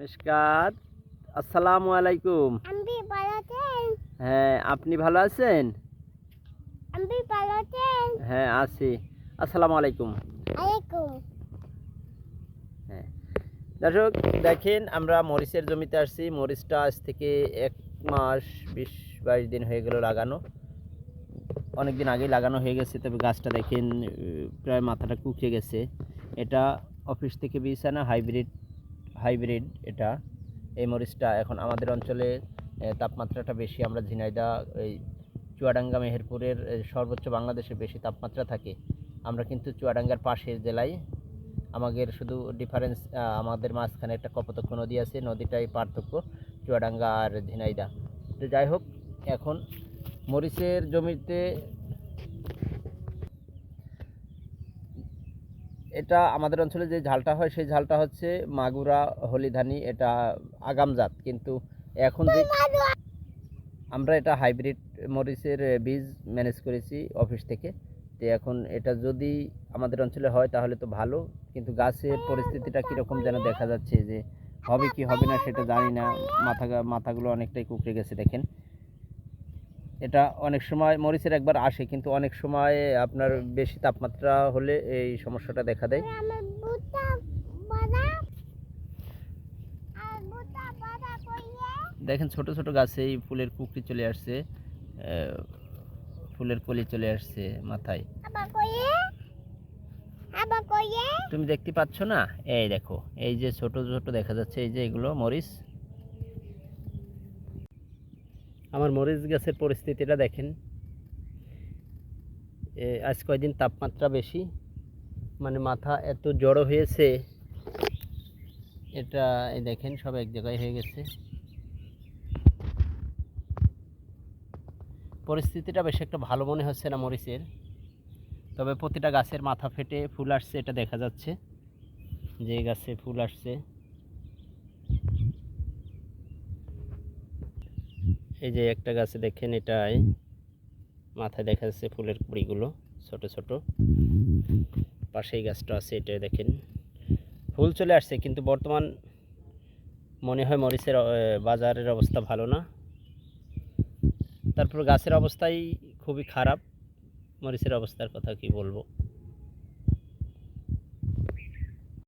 মেশকাত আসসালামু আলাইকুম। আমি ভালো আছেন হ্যাঁ আপনি ভালো আছেন? আমি ভালো আছেন হ্যাঁ আছি। আসসালামু আলাইকুম। আলাইকুম। হ্যাঁ। দর্শক দেখেন আমরা মরিচের জমিতে আসছি। মরিচটা আজ থেকে এক মাস বিশ বাইশ দিন হয়ে গেল লাগানো। অনেক দিন আগেই লাগানো হয়ে গেছে। তবে গাছটা দেখেন প্রায় মাথাটা কুকে গেছে। এটা অফিস থেকে বীজ আনা হাইব্রিড হাইব্রিড এটা। এই মরিচটা এখন আমাদের অঞ্চলে তাপমাত্রাটা বেশি। আমরা ঝিনাইদা এই চুয়াডাঙ্গা, মেহেরপুরের সর্বোচ্চ বাংলাদেশে বেশি তাপমাত্রা থাকে। আমরা কিন্তু চুয়াডাঙ্গার পাশের জেলায়। আমাদের শুধু ডিফারেন্স আমাদের মাঝখানে একটা কপোতক্ষ নদী আছে, নদীটাই পার্থক্য, চুয়াডাঙ্গা আর ঝিনাইদা তো যাই হোক, এখন মরিচের জমিতে এটা আমাদের অঞ্চলে যে ঝালটা হয়, সেই ঝালটা হচ্ছে মাগুরা হলিধানি এটা আগাম জাত। কিন্তু এখন যে আমরা এটা হাইব্রিড মরিচের বীজ ম্যানেজ করেছি অফিস থেকে। তো এখন এটা যদি আমাদের অঞ্চলে হয় তাহলে তো ভালো। কিন্তু গাছের পরিস্থিতিটা কীরকম যেন দেখা যাচ্ছে যে হবে কি হবে না সেটা জানি না। মাথা মাথাগুলো অনেকটাই কুকড়ে গেছে দেখেন। এটা অনেক সময় মরিচের একবার আসে কিন্তু অনেক সময় আপনার বেশি তাপমাত্রা হলে এই সমস্যাটা দেখা দেয়। দেখেন ছোট ছোট গাছেই ফুলের কুকরি চলে আসছে ফুলের কলি চলে আসছে মাথায়। তুমি দেখতে পাচ্ছ না? এই দেখো এই যে ছোট ছোট দেখা যাচ্ছে এই যে এগুলো মরিচ। আমার মরিচ গাছের পরিস্থিতিটা দেখেন। আজ কয়দিন তাপমাত্রা বেশি? মানে মাথা এত জড়ো হয়েছে, এটা দেখেন সব এক জায়গায় হয়ে গেছে। পরিস্থিতিটা বেশ একটা ভালো মনে হচ্ছে না মরিচের। তবে প্রতিটা গাছের মাথা ফেটে ফুল আসছে, এটা দেখা যাচ্ছে। যে গাছে ফুল আসছে। এই যে একটা গাছে দেখেন এটাই। মাথায় দেখা যাচ্ছে ফুলের কুড়িগুলো, ছোট ছোট। পাশেই গাছটা আছে এটা দেখেন। ফুল চলে আসছে, কিন্তু বর্তমান মনে হয় মরিচের বাজারের অবস্থা ভালো না। তারপর গাছের অবস্থাই খুবই খারাপ। মরিচের অবস্থার কথা কি বলব?